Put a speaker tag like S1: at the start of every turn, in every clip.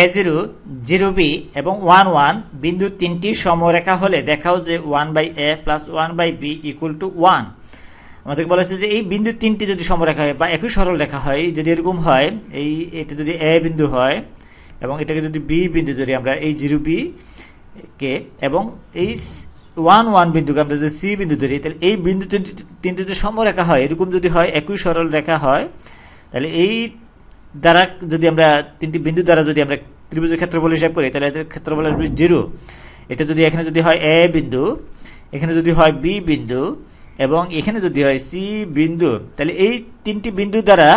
S1: এ zero zero B এবং one one বিন্দু তিনটি সমরেখা হলে দেখাও যে one by A plus one by B equal to one আমাদেরকে বলা হচ্ছে যে এই বিন্দু তিনটি যদি সমরেখা হয় বা একই সরল রেখা হয়, যদি এরকম হয়, এই এটা যদি এ বিন্দু হয় এবং এটাকে যদি বি বিন্দু ধরি আমরা, এই জিরো বি কে এবং এই ওয়ান ওয়ান বিন্দুকে আমরা যদি সি বিন্দু ধরি, তাহলে এই বিন্দু তিনটি তিনটি যদি সমরেখা হয়, এরকম যদি হয়, একই সরল রেখা হয়, তাহলে এই দ্বারা যদি আমরা তিনটি বিন্দু দ্বারা যদি আমরা ত্রিভুজের ক্ষেত্রফল হিসাব করি, তাহলে এদের ক্ষেত্রফল আসবে জিরো। এটা যদি এখানে যদি হয় এ বিন্দু, এখানে যদি হয় বি বিন্দু, এবং এখানে যদি হয় সি বিন্দু, তাহলে এই তিনটি বিন্দু দ্বারা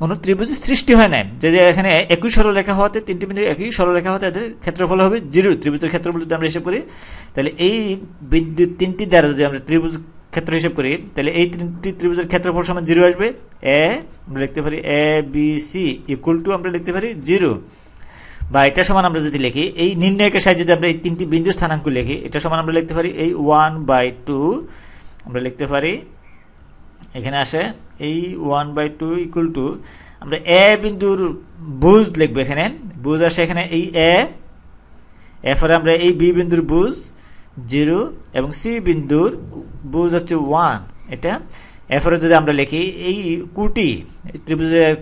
S1: কোনো ত্রিভুজের সৃষ্টি হয় না যদি এখানে একই সরলরেখা হওয়াতে, তিনটি বিন্দু একই সরলরেখা হতে এদের ক্ষেত্রফল হবে জিরো। ত্রিভুজের ক্ষেত্রফল যদি আমরা হিসাব করি, তাহলে এই বিদ্যুৎ তিনটি দ্বারা যদি আমরা ত্রিভুজ ক্ষেত্র হিসেব করি, তাহলে এই তিনটি ত্রিভুজের ক্ষেত্রফল সমান জিরো আসবে। এ, আমরা লিখতে পারি A, B, C equal to আমরা লিখতে পারি জিরো। বা এটা সমান আমরা যদি লিখি, এই নির্ণয়কের সাহায্যে যদি আমরা এই তিনটি বিন্দু স্থানাঙ্ক লিখি, এটা সমান আমরা লিখতে পারি এই ওয়ান বাই টু, আমরা লিখতে পারি, এখানে আসে, এই one by two equal to আমরা এ বিন্দুর বুজ লিখব এখানে, বুজ আসে এখানে এই এ, এরপরে আমরা এই বি বিন্দুর বুজ জিরো এবং সি বিন্দুর বুজ হচ্ছে ওয়ান। এটা এরপরে যদি আমরা লিখি, এই কুটি ত্রিভুজের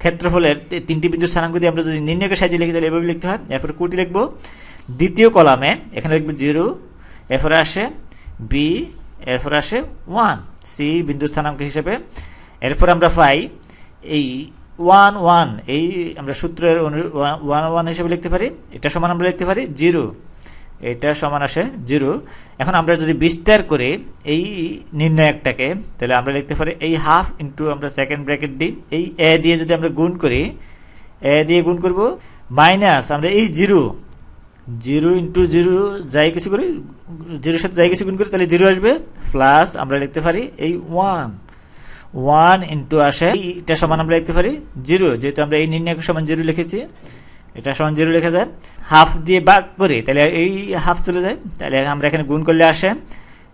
S1: ক্ষেত্রফলের তিনটি বিন্দু স্থানাঙ্ক দিয়ে আমরা যদি নির্ণয়কে সাজিয়ে লিখি, তাহলে এভাবে লিখতে হয়। এরপরে কুটি লিখব। দ্বিতীয় কলামে এখানে লিখব জিরো, এরপরে আসে বি, এরপর আসে ওয়ান, সি বিন্দু স্থানাঙ্ক হিসেবে। এরপর আমরা পাই এই ওয়ান ওয়ান, এই আমরা সূত্রের ওয়ান ওয়ান হিসেবে লিখতে পারি। এটা সমান আমরা লিখতে পারি জিরো। এটা সমান আসে জিরো। এখন আমরা যদি বিস্তার করে, এই নির্ণায়কটাকে, তাহলে আমরা লিখতে পারি এই হাফ ইন্টু আমরা সেকেন্ড ব্র্যাকেট দিই। এই এ দিয়ে যদি আমরা গুণ করি, এ দিয়ে গুণ করব মাইনাস, আমরা এই জিরো জিরো ইন্টু জিরো যাই কিছু করি, জিরোর সাথে যাই কিছু গুণ করি, তাহলে জিরো আসবে। প্লাস আমরা লিখতে পারি এই ওয়ান। ওয়ান ইন্টু আসে এটা সমান আমরা লিখতে পারি জিরো, যেহেতু আমরা এই নির্ণয় সমান জিরো লিখেছি। এটা সমান জিরো লেখা যায়। হাফ দিয়ে বাক করি, তাহলে এই হাফ চলে যায়। তাহলে আমরা এখানে গুণ করলে আসে।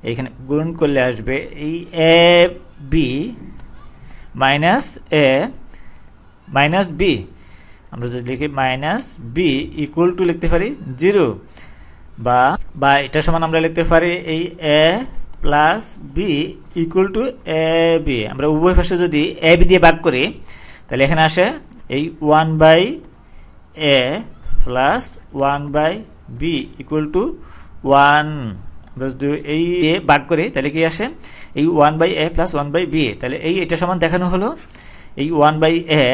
S1: এইখানে গুণ করলে আসবে এই A B minus A minus B. আমরা যদি লিখি মাইনাস বি ইকুয়াল টু লিখতে পারি জিরো বা বা এটা সমান আমরা লিখতে পারি এই A plus B equal to A B. আমরা উভয় পাশে যদি এ বি দিয়ে ভাগ করি, তাহলে এখানে আসে এই one by A plus one by B equal to one যদি এই এ ভাগ করি তাহলে কি আসে? এই one by A plus one by B তাহলে এই এটা সমান দেখানো হলো। এই one by A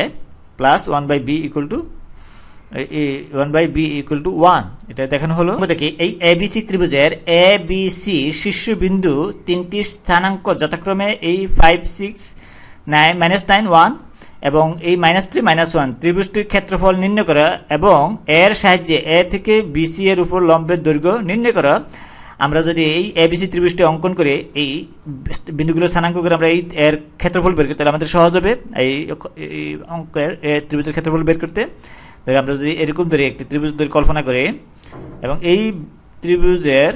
S1: plus one by B equal to one by B equal to one এটা দেখানো হলো। দেখি এই এ বি সি ত্রিভুজের এ বি সি শীর্ষবিন্দু তিনটি স্থানাঙ্ক যথাক্রমে এই five six nine minus nine one এবং এই মাইনাস থ্রি মাইনাস ওয়ান ত্রিভুজটির ক্ষেত্রফল নির্ণয় করা এবং এর সাহায্যে এ থেকে বিসি এর উপর লম্বের দৈর্ঘ্য নির্ণয় করা। আমরা যদি এই এবিসি ত্রিভুজটি অঙ্কন করে এই বিন্দুগুলো স্থানাঙ্ক করে আমরা এই এর ক্ষেত্রফল বের করি, তাহলে আমাদের সহজ হবে এই অঙ্কের ত্রিভুজের ক্ষেত্রফল বের করতে। তাহলে আমরা যদি এরকম ধরি একটি ত্রিভুজ ধরে কল্পনা করি, এবং এই ত্রিভুজের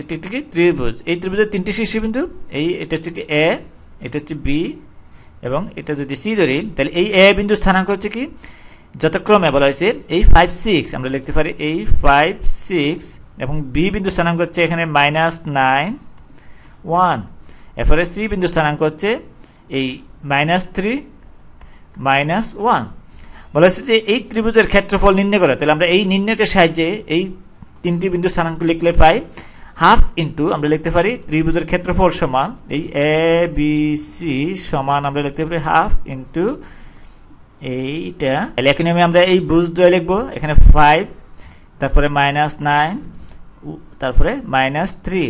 S1: একটি একটি ত্রিভুজ, এই ত্রিভুজের তিনটি শীর্ষবিন্দু, এই, এটা হচ্ছে এ এটা হচ্ছে বি এবং এটা যদি সি ধরি, তাহলে এই এ বিন্দু স্থানাঙ্ক হচ্ছে কি? যথাক্রমে বলা হয়েছে এই ফাইভ সিক্স আমরা লিখতে পারি এই ফাইভ সিক্স এবং বি বিন্দু স্থানাঙ্ক হচ্ছে এখানে মাইনাস নাইন ওয়ান এরপরে সি বিন্দু স্থানাঙ্ক হচ্ছে এই মাইনাস থ্রি মাইনাস ওয়ান বলা হচ্ছে যে এই ত্রিভুজের ক্ষেত্রফল নির্ণয় করে, তাহলে আমরা এই নির্ণয়ের সাহায্যে এই তিনটি বিন্দু স্থানাঙ্ক লিখলে পাই হাফ ইন্টু আমরা লিখতে পারি ত্রিভুজের ক্ষেত্রফল সমান, এই এ বি সি সমান আমরা লিখতে পারি হাফ ইন্টু এইটা। তাহলে এখন আমি আমরা এই বুঝ দয় লিখব, এখানে ফাইভ তারপরে মাইনাস নাইন তারপরে মাইনাস থ্রি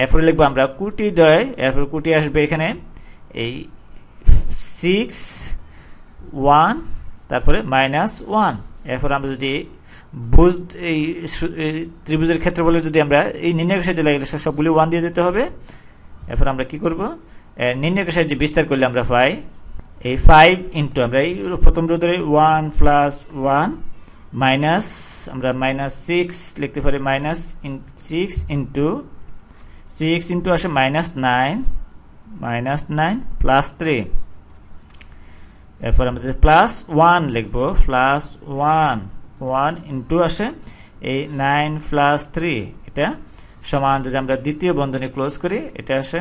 S1: এরপরে লিখব আমরা কুটি দয়, এরপর কুটি আসবে এখানে, এই সিক্স ওয়ান তারপরে মাইনাস ওয়ান এরপর আমরা যদি বুঝ, এই ত্রিভুজের ক্ষেত্রে বলে যদি আমরা, এই নির্ণয়কের সাহায্যে লাগলে সবগুলি ওয়ান দিয়ে যেতে হবে। এরপর আমরা কি করব? নির্ণয়কের যে বিস্তার করলে আমরা পাই, এই ফাইভ ইন্টু আমরা এই প্রথম রোধরে ওয়ান প্লাস ওয়ান মাইনাস আমরা মাইনাস সিক্স লিখতে পারি minus in six into six into আসে minus nine minus nine plus three এরপর আমরা প্লাস ওয়ান লিখব প্লাস ওয়ান ওয়ান ইন্টু আসে, এই নাইন প্লাস থ্রি, এটা সমান যদি আমরা দ্বিতীয় বন্ধনী ক্লোজ করি, এটা আসে,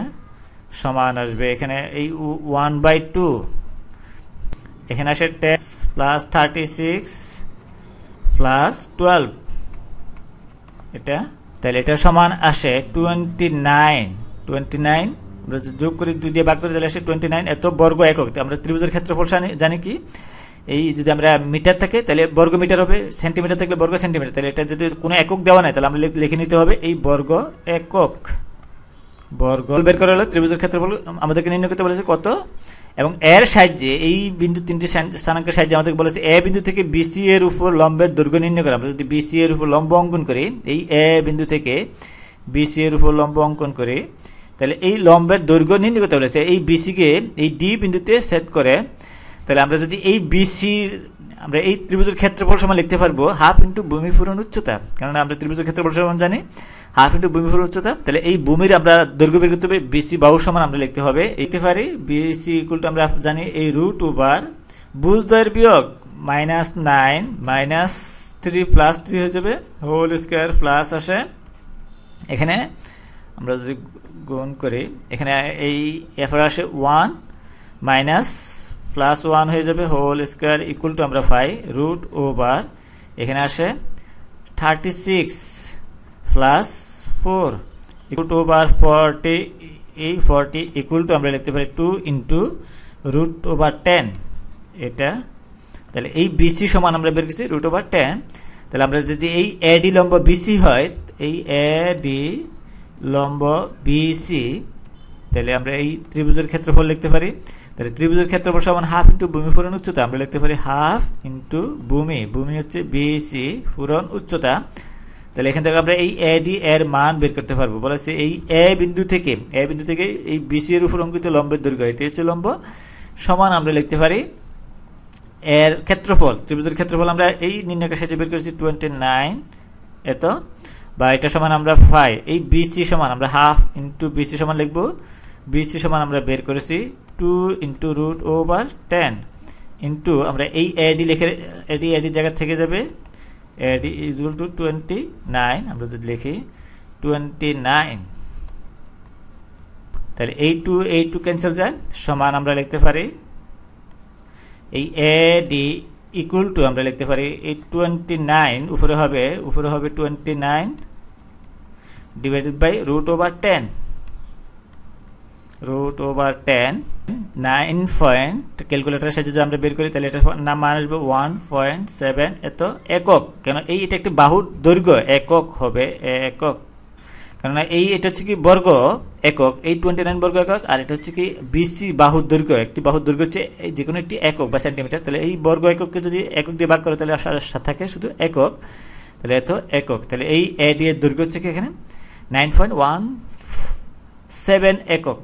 S1: সমান আসবে এখানে এই ওয়ান বাই টু। এখানে আসে ten plus thirty six plus twelve. এটা, তাহলে এটা সমান আসে টোয়েন্টি নাইন। টোয়েন্টি নাইন, আমরা যোগ করি দুই দিয়ে ভাগ করে, তাহলে আসে টোয়েন্টি নাইন, এত বর্গ একক। আমরা ত্রিভুজের ক্ষেত্রফল জানি কি? এই যদি আমরা মিটার থাকে, তাহলে বর্গ মিটার হবে, সেন্টিমিটার থাকলে বর্গ, সেন্টিমিটার। তাহলে এটা যদি কোনো একক দেওয়া নাই, তাহলে আমরা লিখে নিতে হবে এই বর্গ একক। বর্গ বের করা হলো, ত্রিভুজের ক্ষেত্রফল আমাদেরকে নির্ণয় করতে বলেছে কত? এবং এর সাহায্যে, এই বিন্দু তিনটি স্থানাঙ্কের সাহায্যে আমাদেরকে বলেছে এ বিন্দু থেকে বিসি এর উপর লম্বের দৈর্ঘ্য নির্ণয় করা। আমরা যদি বিসি এর উপর লম্ব অঙ্কন করি, এই এ বিন্দু থেকে বিসি এর উপর লম্ব অঙ্কন করি, তাহলে এই লম্বের দৈর্ঘ্য নির্ণয় করতে বলেছে। এই বিসিকে এই ডি বিন্দুতে সেট করে তাহলে আমরা যদি এই বিসির আমরা এই ত্রিভুজের ক্ষেত্রফল সমান লিখতে পারব হাফ ইন্টু ভূমি ফুরন উচ্চতা। কারণ আমরা ত্রিভুজের ক্ষেত্রফল সমান জানি। হাফ ইন্টু ভূমি ফুরন উচ্চতা। তাহলে এই ভূমির আমরা দৈর্ঘ্য বের করতে হবে। বিসি বাহু সমান আমরা লিখতে হবে। লিখতে পারি বিসি ইকুয়াল টু আমরা জানি এই রুট ওভার বুঝ দয়ের বিয়োগ minus nine minus three plus three হয়ে যাবে। হোল স্কোয়ার প্লাস আসে। এখানে আমরা যদি গুণ করি, এখানে এই এরপরে আসে ওয়ান মাইনাস প্লাস ওয়ান হয়ে যাবে হোল স্কোয়ার ইকুয়াল টু আমরা পাই রুট ওভার এখানে আসে thirty six plus four equal to over forty এই ফর্টি ইকুয়াল টু আমরা লিখতে পারি two into root over ten এটা। তাহলে এই বিসি সমান আমরা বের করছি রুট ওভার টেন তাহলে আমরা যদি এই এডি লম্ব বিসি হয়, এই এডি লম্ব বিসি তাহলে আমরা এই ত্রিভুজের ক্ষেত্রফল লিখতে পারি তাহলে ত্রিভুজের ক্ষেত্রফল সমান হাফ ইন্টু ভূমি ফুরন উচ্চতা। আমরা লিখতে পারি হাফ ইন্টু ভূমি। ভূমি হচ্ছে বিসি ফুরন উচ্চতা। তাহলে এখান থেকে আমরা এই এ ডি এর মান বের করতে পারব। বলেছে এই এ বিন্দু থেকে এ বিন্দু থেকে এই বিসি এর উপর অঙ্কিত লম্বের দৈর্ঘ্য, এটি হচ্ছে লম্ব, সমান আমরা লিখতে পারি এর ক্ষেত্রফল। ত্রিভুজের ক্ষেত্রফল আমরা এই নির্ণয়কের সাহায্যে বের করেছি টোয়েন্টি নাইন এত। বা এটা সমান আমরা ফাইভ এই বিসি সমান, আমরা হাফ ইন্টু বিসি সমান লিখব বিসি সমান আমরা বের করেছি two into root over ten. Into আমরা এই এডি লিখে এডি এডি জায়গা থেকে যাবে। AD equal to twenty nine আমরা যদি লিখি টোয়েন্টি নাইন তাহলে এই টু এই টু ক্যান্সেল যায়, সমান আমরা লিখতে পারি। এই এডি ইকুয়াল টু আমরা লিখতে পারি, এই টোয়েন্টি নাইন উপরে হবে উপরে হবে twenty nine divided by root over ten root over ten nine point ক্যালকুলেটারের সাহায্যে যদি আমরা বের করি, তাহলে নাম মান আসবে ওয়ান পয়েন্ট সেভেন এত একক। কেন এই এটা একটি বাহুর দৈর্ঘ্য, একক হবে একক। কেননা এই এটা হচ্ছে কি বর্গ, একক। এই টোয়েন্টি নাইন বর্গ একক, আর এটা হচ্ছে কি বিসি বাহুর দৈর্ঘ্য। একটি বাহুর দৈর্ঘ্য হচ্ছে এই যে কোনো একটি একক বা সেন্টিমিটার তাহলে এই বর্গ একককে যদি একক দিয়ে ভাগ করে, তাহলে থাকে শুধু একক। তাহলে এত একক। তাহলে এই এ ডি এর দৈর্ঘ্য হচ্ছে কি এখানে? নাইন পয়েন্ট ওয়ান সেভেন একক।